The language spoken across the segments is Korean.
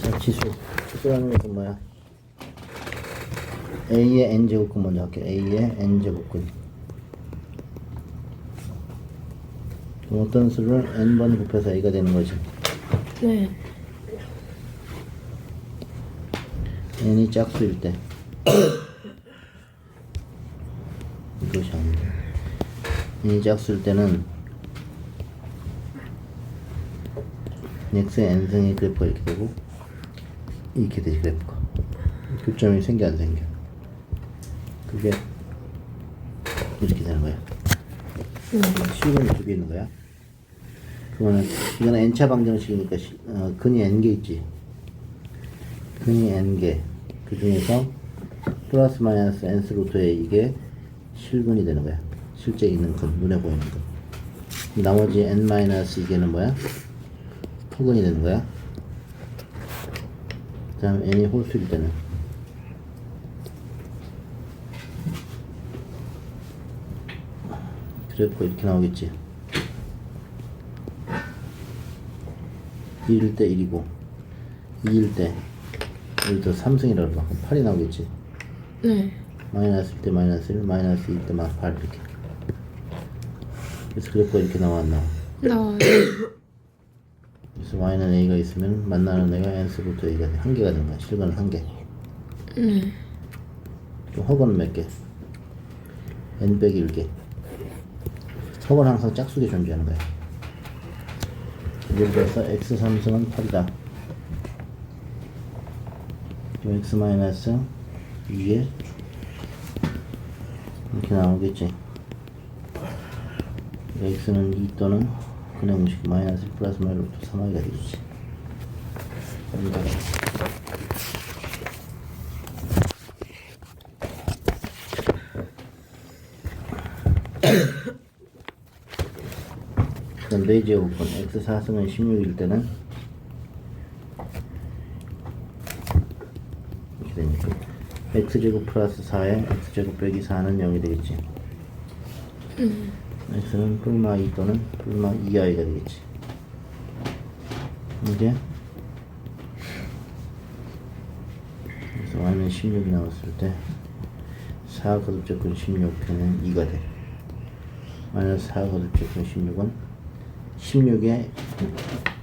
자, 지수. 지수라는 것은 뭐야? A의 N제곱근 먼저 할게. A의 N제곱근. 어떤 수를 N번 곱해서 A가 되는 거지. 네. N이 짝수일 때. 이것이 아닌데. N이 짝수일 때는 x의 n승의 그래프가 이렇게 되고 이렇게 되지 그래프가 교점이 생겨 안 생겨? 그게 이렇게 되는 거야. 식은 두 개 있는 거야. 그러면 이거는 n차 방정식이니까 시- 어, 근이 n개 있지. 근이 n개. 그 중에서 플러스 마이너스 n스 루트에 이게 실근이 되는 거야. 실제 있는 근 눈에 보이는 근. 나머지 n 마이너스 이게는 뭐야? 토근이 되는 거야. 그 다음 n이 홀수일 때는 그래프가 이렇게 나오겠지. 1일 때 1이고 2일 때 예를 들어 3승이라고 봐. 그럼 8이 나오겠지. 네. 마이너스일 때 마이너스 1, 마이너스 2일 때 마이너스 8 이렇게. 그래서 그래프가 이렇게 나와 안 나와. 나와요. 그래서 y는 a가 있으면 만나는 애가 n스부터 a가 돼. 한 개가 되는 거야. 실근은 한 개. 네. 그럼 허건은 몇 개? n 빼기 1개. 허건은 항상 짝수게 존재하는 거야. 예를 들어서 x 3승은 8이다. 그럼 x 마이너스 2에 이렇게 나오겠지. x는 2 또는 근의 공식 마이너스 1 플러스 마이너스 3i가 되겠지. 여기다가 그럼 4제곱분 x 4승은 16일 때는 이렇게 되니까 x제곱 플러스 4에 x제곱 빼기 4는 0이 되겠지 x는 뿔마 2 또는 뿔마 2i가 되겠지 이게 그래서 y는 16이 나왔을 때 4 거듭적분 16은 2가 돼 마이너스 4 거듭적분 16은 16의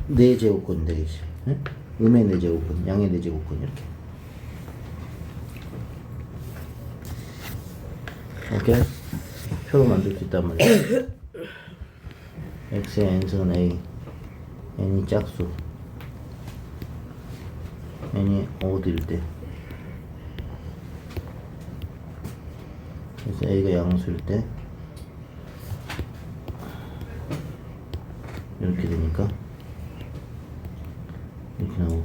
4제곱근 되겠지 응? 음의 4제곱근, 양의 4제곱근 이렇게 오케이? 표로 만들 수 있단 말이야. X의 n승은 a. N이 짝수. N이 o드일 때. 그래서 a가 양수일 때. 이렇게 되니까. 이렇게 나오고.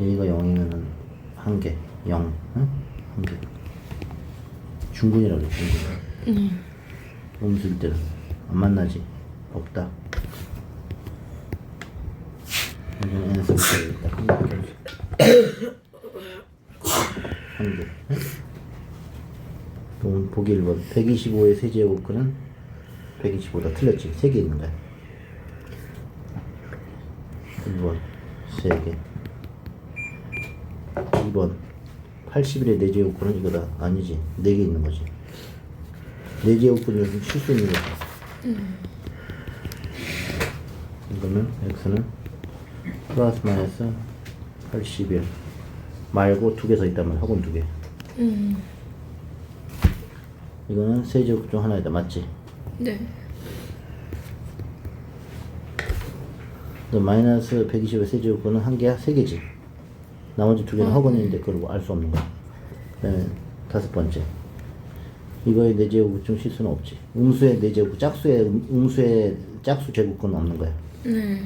A가 0이면은 한 개, 0, 응? 한 개. 중근이라고 그래, 중근. 네. 음수일 때는 안 만나지, 없다. 여기는 n승 되겠다. 한 개. 한 개. 응? 그럼 보기 1번. 125의 세제곱근은 125다 틀렸지. 3개 있는 거야. 1번, 3개. 2번, 81의 4제곱근은 이거다. 아니지. 4개 있는 거지. 4제곱근이 요즘 칠수 있는 거지. 그러면 x는 플러스 마이너스 81 말고 두개서 있다면 학원 두 개. 음. 이거는 세 제곱 중 하나이다. 맞지? 네. 또 마이너스 120의 세제곱근은 한 개야? 세 개지. 나머지 두 개는 허건인데 그걸 알 수 없는 거야. 그다음에 다섯 번째. 이거의 네 제곱 중 실수는 없지. 음수의 네 제곱, 짝수의 음- 음수의 짝수 제곱근은 없는 거야. 네.